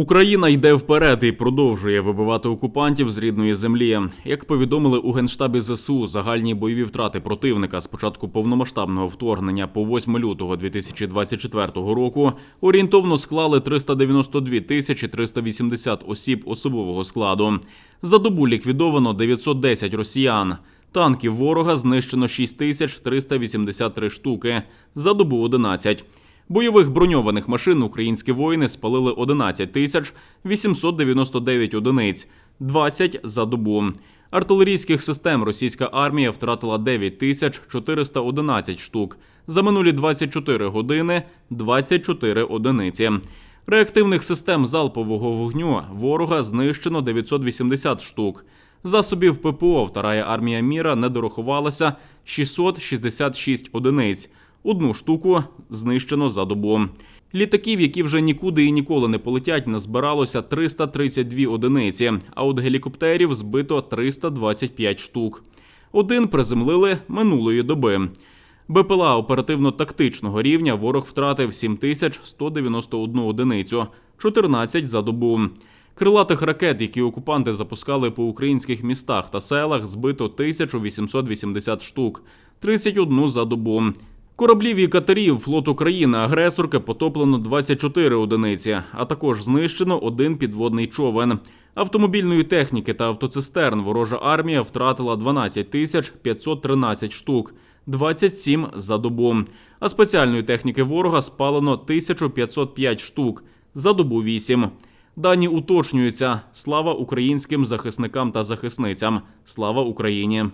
Україна йде вперед і продовжує вибивати окупантів з рідної землі. Як повідомили у генштабі ЗСУ, загальні бойові втрати противника з початку повномасштабного вторгнення по 8 лютого 2024 року орієнтовно склали 392 тисячі 380 осіб особового складу. За добу ліквідовано 910 росіян. Танків ворога знищено 6383 штуки. За добу 11. Бойових броньованих машин українські воїни спалили 11 тисяч 899 одиниць, 20 за добу. Артилерійських систем російська армія втратила 9 тисяч 411 штук. За минулі 24 години 24 одиниці. Реактивних систем залпового вогню ворога знищено 980 штук. Засобів ППО Вторая армія міра не дорахувалася 666 одиниць. Одну штуку знищено за добу. Літаків, які вже нікуди і ніколи не полетять, назбиралося 332 одиниці, а от гелікоптерів збито 325 штук. Один приземлили минулої доби. БПЛА оперативно-тактичного рівня ворог втратив 7191 одиницю, 14 за добу. Крилатих ракет, які окупанти запускали по українських містах та селах, збито 1880 штук, 31 за добу. Кораблів і катерів флоту країни-агресорки потоплено 24 одиниці, а також знищено один підводний човен. Автомобільної техніки та автоцистерн ворожа армія втратила 12 тисяч 513 штук, 27 за добу. А спеціальної техніки ворога спалено 1505 штук, за добу 8. Дані уточнюються. Слава українським захисникам та захисницям. Слава Україні!